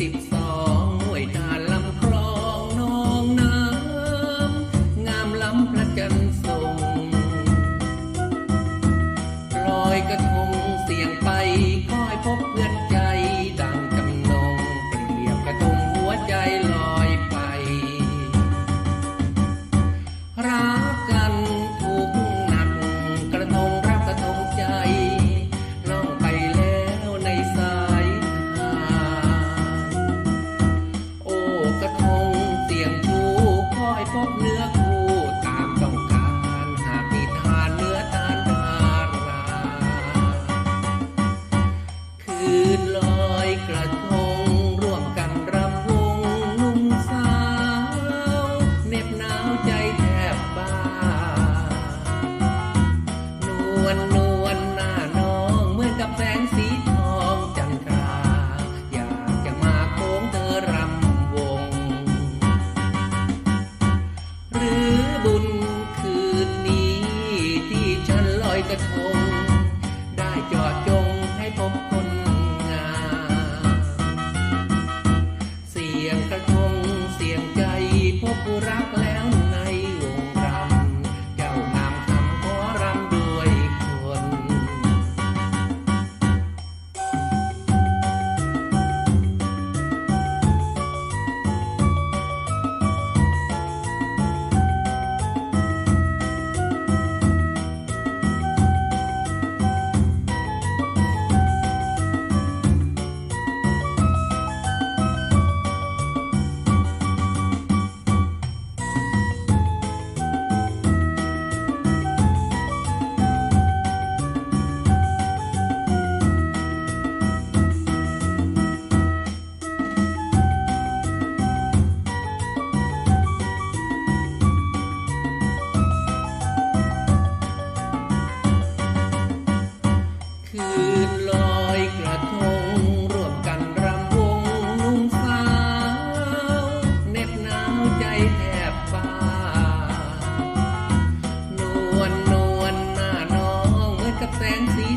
สิบสองห้วยทาลำคลองนองน้ำงามลำพระจันทร์ทรงลอยกระทงเสียงไปคอยพบเพื่อน อื่นลอ รักและ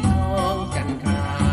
ทองจันทรา